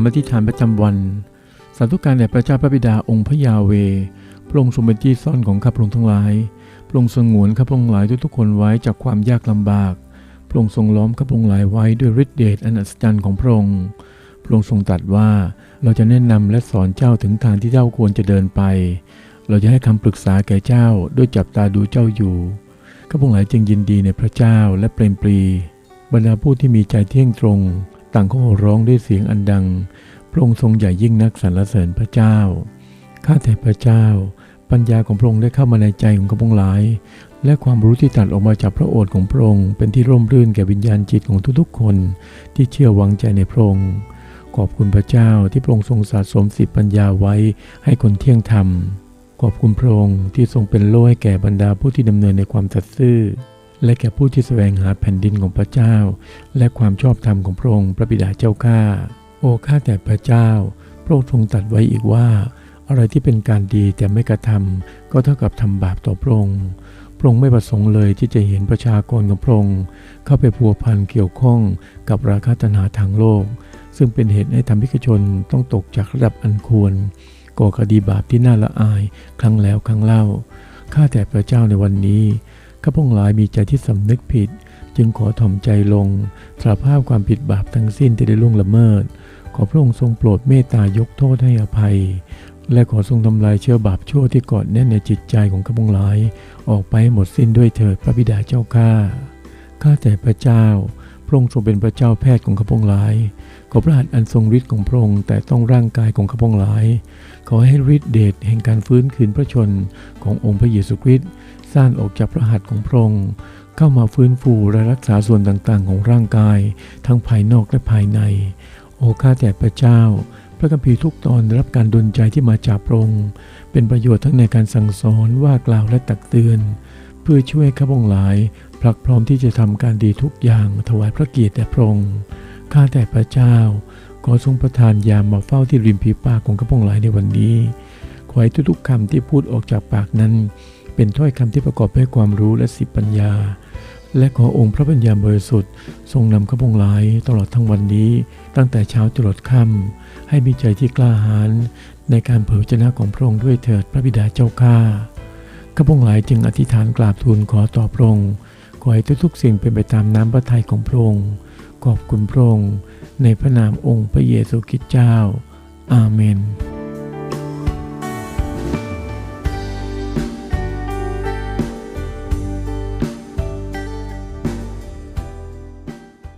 ำอธิษฐานประจำวัน สาธุการแด่พระเจ้าพระบิดาองค์พระยาเว พระองค์ทรงเป็นที่ซ่อนของข้าพระองค์ทั้งหลาย พระองค์สงวนข้าพระองค์หลายทุกๆคนไว้จากความยากลำบาก พระองค์ทรงล้อมข้าพระองค์หลายไว้ด้วยฤทธิเดชอันอัศจรรย์ของพระองค์ พระองค์ทรงตรัสว่า เราจะแนะนำและสอนเจ้าถึงทางที่เจ้าควรจะเดินไป เราจะให้คำปรึกษาแก่เจ้าด้วยจับตาดูเจ้าอยู่ข้าพระองค์หลายจึงยินดีในพระเจ้าและเปรมปรี บรรดาผู้ที่มีใจเที่ยงตรง ต่างก็ร้องด้วยเสียงอันดัง พระองค์ทรงใหญ่ยิ่งนักสรรเสริญพระเจ้า ข้าแต่พระเจ้า ปัญญาของพระองค์ได้เข้ามาในใจของข้าพระองหลาย และความรู้ที่ตัดออกมาจากพระโอษฐ์ของพระองค์เป็นที่ร่มรื่นแก่วิญญาณจิตของทุกๆ คนที่เชื่อวางใจในพระองค์ ขอบคุณพระเจ้าที่พระองค์ทรงสะสมสิทธิปัญญาไว้ให้คนเที่ยงธรรม ขอบคุณพระองค์ที่ทรงเป็นโล่ให้แก่บรรดาผู้ที่ดำเนินในความสัตย์ซื่อ และแก่ผู้ที่แสวงหาแผ่นดินของพระเจ้า และความชอบธรรมของพระองค์พระบิดาเจ้าข้าโอ้ข้าแต่พระเจ้า พระองค์ทรงตรัสไว้อีกว่า อะไรที่เป็นการดีแต่ไม่กระทำก็เท่ากับทำบาปต่อพระองค์พระองค์ไม่ประสงค์เลยที่จะเห็นประชากรของพระองค์เข้าไปพัวพันเกี่ยวข้องกับราคะตัณหาทางโลก ซึ่งเป็นเหตุให้ทำให้ชนต้องตกจากระดับอันควรก่อคดีบาปที่น่าละอายครั้งแล้วครั้งเล่าข้าแต่พระเจ้าในวันนี้ ข้าพงหลายมีใจที่สำนึกผิด จึงขอถ่อมใจลงสารภาพความผิดบาปทั้งสิ้นที่ได้ล่วงละเมิด ขอพระองค์ทรงโปรดเมตตายกโทษให้อภัย และขอทรงทำลายเชื้อบาปชั่วที่กอดแน่นในจิตใจของข้าพงหลาย ออกไปหหมดสิ้นด้วยเถิดพระบิดาเจ้าข้าข้าแต่พระเจ้า พระองค์ทรงเป็นพระเจ้าแพทย์ของข้าพงหลายขอพระหัตถ์อันทรงฤทธิ์ของพระองค์แต่ต้องร่างกายของข้าพงหลาย ขอให้ฤทธิ์เดชแห่งการฟื้นคืนพระชนขององค์พระเยซูคริสต์ สร้างออกจากพระหัตถ์ของพระองค์เข้ามาฟื้นฟูและรักษาส่วนต่างๆ ของร่างกาย ทั้งภายนอกและภายใน โอ้ข้าแต่พระเจ้า พระคัมภีร์ทุกตอนรับการดลใจที่มาจากพระองค์เป็นประโยชน์ทั้งในการสั่งสอนว่ากล่าวและตักเตือน เพื่อช่วยข้าพงหลายพลักพร้อมที่จะทำการดีทุกอย่างถวายพระเกียรติแด่พระองค์ข้าแต่พระเจ้าขอทรงประทานยามมาเฝ้าที่ริมฝีปากของข้าพงหลายในวันนี้ขอให้ทุกๆคำที่พูดออกจากปากนั้น เป็นถ้อยคำที่ประกอบด้วยความรู้และสิปัญญา และขอองค์พระปัญญาบริสุทธิ์ ทรงนำข้าพงหลายตลอดทั้งวันนี้ ตั้งแต่เช้าจรดค่ำให้มีใจที่กล้าหาญในการเผยชนะของพระองค์ด้วยเถิดพระบิดาเจ้าข้าข้าพงหลายจึงอธิษฐานกราบทูลขอต่อพระองค์ขอให้ทุกๆสิ่งเป็นไปตามน้ำพระทัยของพระองค์ขอบคุณพระองค์ในพระนามองค์พระเยซูคริสต์เจ้า อาเมน